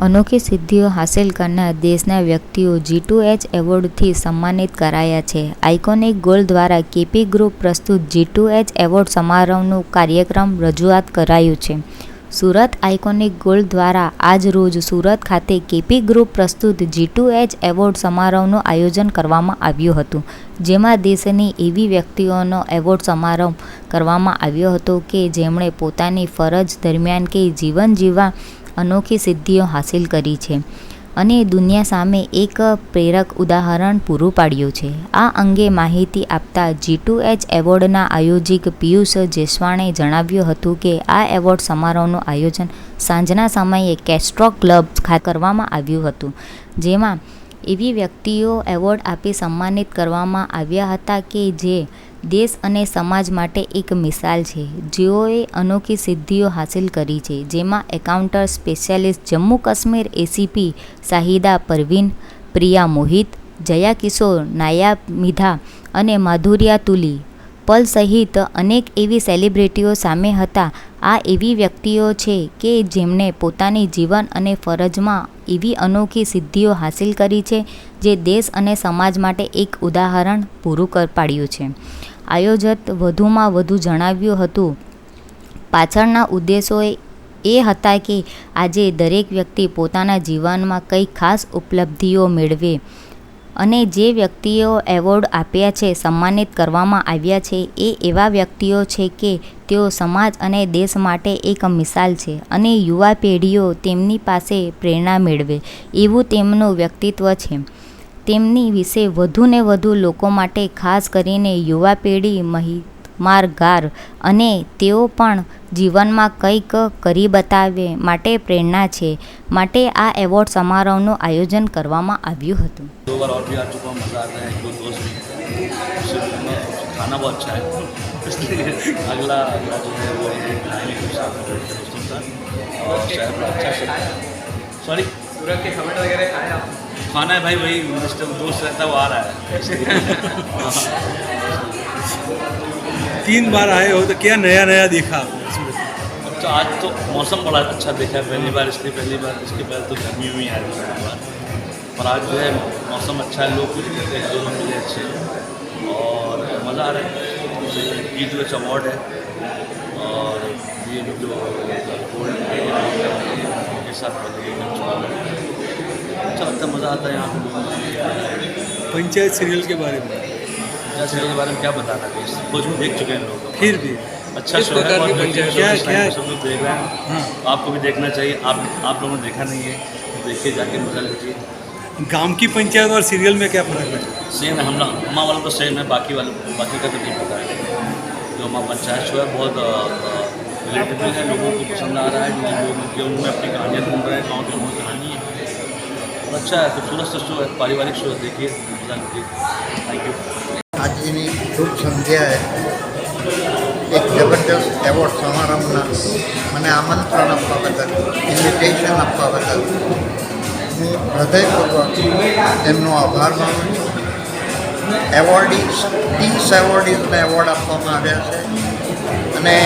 અનોખી સિદ્ધિઓ હાંસલ કરનાર દેશના વ્યક્તિઓ જી ટુ એચ એવોર્ડથી સન્માનિત કરાયા છે. આઇકોનિક ગોલ્ડ દ્વારા કેપી ગ્રુપ પ્રસ્તુત જી ટુ એચ એવોર્ડ સમારોહનું કાર્યક્રમ રજૂઆત કરાયું છે. સુરત આઇકોનિક ગોલ્ડ દ્વારા આજ રોજ સુરત ખાતે કેપી ગ્રુપ પ્રસ્તુત જી ટુ એચ એવોર્ડ સમારોહનું આયોજન કરવામાં આવ્યું હતું, જેમાં દેશની એવી વ્યક્તિઓનો એવોર્ડ સમારોહ કરવામાં આવ્યો હતો કે જેમણે પોતાની ફરજ દરમિયાન કે જીવન જીવવા અનોખી સિદ્ધિઓ હાંસિલ કરી છે અને દુનિયા સામે એક પ્રેરક ઉદાહરણ પૂરું પાડ્યું છે. આ અંગે માહિતી આપતા જી ટુ એચ એવોર્ડના આયોજક પિયુષ જેસવાણે જણાવ્યું હતું કે આ એવોર્ડ સમારોહનું આયોજન સાંજના સમયે કેસ્ટ્રો ક્લબ ખાતે કરવામાં આવ્યું હતું, જેમાં એવી વ્યક્તિઓ એવોર્ડ આપી સન્માનિત કરવામાં આવ્યા હતા કે જે દેશ અને સમાજ માટે એક મિસાલ છે. જેઓએ અનોખી સિદ્ધિઓ હાંસિલ કરી છે, જેમાં encounter specialist Jammu Kashmir ACP Shahida Parveen, Priya Mohit, Jaya Kishore, Nayab Midha અને માધુર્યા તુલી. પલ સહિત અનેક એવી સેલિબ્રિટીઓ સામે હતા. આ એવી વ્યક્તિઓ છે કે જેમણે પોતાની જીવન અને ફરજમાં એવી અનોખી સિદ્ધિઓ હાંસિલ કરી છે, જે દેશ અને સમાજ માટે એક ઉદાહરણ પૂરું પાડ્યું છે. આયોજક વધુમાં વધુ જણાવ્યું હતું. પાછળના ઉદ્દેશો એ હતા કે આજે દરેક વ્યક્તિ પોતાના જીવનમાં કંઈ ખાસ ઉપલબ્ધિઓ મેળવે અને જે વ્યક્તિઓ એવોર્ડ આપ્યા છે, સન્માનિત કરવામાં આવ્યા છે, એ એવા વ્યક્તિઓ છે કે તેઓ સમાજ અને દેશ માટે એક મિસાલ છે અને યુવા પેઢીઓ તેમની પાસે પ્રેરણા મેળવે એવું તેમનું વ્યક્તિત્વ છે. તેમની વિશે વધુને વધુ લોકો માટે ખાસ કરીને યુવા પેઢી માહિતગાર અને તેઓ પણ જીવનમાં કંઈક કરી બતાવે માટે પ્રેરણા છે માટે આ એવોર્ડ સમારોહનું આયોજન કરવામાં આવ્યું હતું दो बार और भी आ चुका हूँ मज़ा आता है दो दोस्त भी सिर्फ में खाना बहुत अच्छा है इसलिए अगला अगला जो है वो खाएंगे कुछ साथ में बैठ के दोस्तों के साथ और शहर बड़ा अच्छा से सॉरी के खबर वगैरह खाए आप। खाना है भाई वही दोस्त रहता है वो आ रहा है। तीन बार आए हो तो क्या नया नया देखा अच्छा आज तो मौसम बड़ा अच्छा देखा है पहली बार इसलिए पहली बार इसके पहले तो गर्मी हुई आ रही है पर आज जो है मौसम अच्छा है लोग कुछ मिलते हैं दोनों मिले अच्छे और मज़ा आ रहा है। ये जो अवार्ड है और ये जो गोल्ड साथ अच्छा लगता है मज़ा आता है यहाँ। पे पंचायत सीरियल के बारे में। पंचायत सीरियल के बारे में क्या बताना है? कुछ भी देख चुके हैं लोग। फिर भी। अच्छा शो है? अच्छा है, क्या- पे सब लोग देख रहे हैं। हाँ। आपको भी देखना चाहिए। आप आप लोगों ने देखा नहीं है। तो देखिए जाके मज़ा लीजिए। गाँव की पंचायत और सीरियल में क्या फ़र्क है? सेम है हम लोग हमारा वाला तो सेम है बाकी वाले बाकी का तो नहीं पता है। जो हमारा पंचायत शो है बहुत रिलेटेबल है लोगों को पसंद आ रहा है जो लोग जो उनमें अपनी कहानियाँ ढूंढ रहे हैं गाँव की उनकी कहानी है और अच्छा है खूबसूरत सा शो है पारिवारिक शो है देखिए मजा लीजिए थैंक यू આજની શુભ સંધ્યાએ એક જબરદસ્ત એવોર્ડ સમારંભના મને આમંત્રણ આપવા બદલ ઇન્વિટેશન આપવા બદલ હું હૃદયપૂર્વક એમનો આભાર માનું છું એવોર્ડીઝ ત્રીસ એવોર્ડીઝને એવોર્ડ આપવામાં આવ્યા છે અને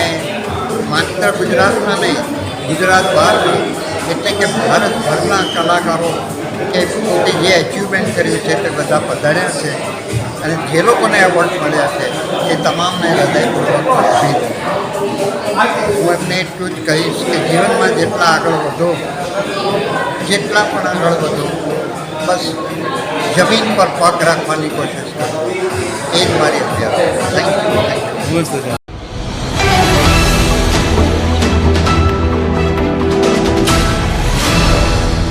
માત્ર ગુજરાતમાં નહીં ગુજરાત બહારમાં એટલે કે ભારતભરના કલાકારો કે પોતે જે અચીવમેન્ટ કર્યું છે તે બધા પધાર્યા છે. અને જે લોકોને એવોર્ડ મળ્યા છે, એ તમામને હૃદયપૂર્વક હું એમને એટલું જ કહીશ કે જીવનમાં જેટલા આગળ વધો, જેટલા પણ આગળ વધો, બસ જમીન પર પગ રાખવાની કોશિશ કરો. એ જ મારી અત્યારે થેન્ક યુ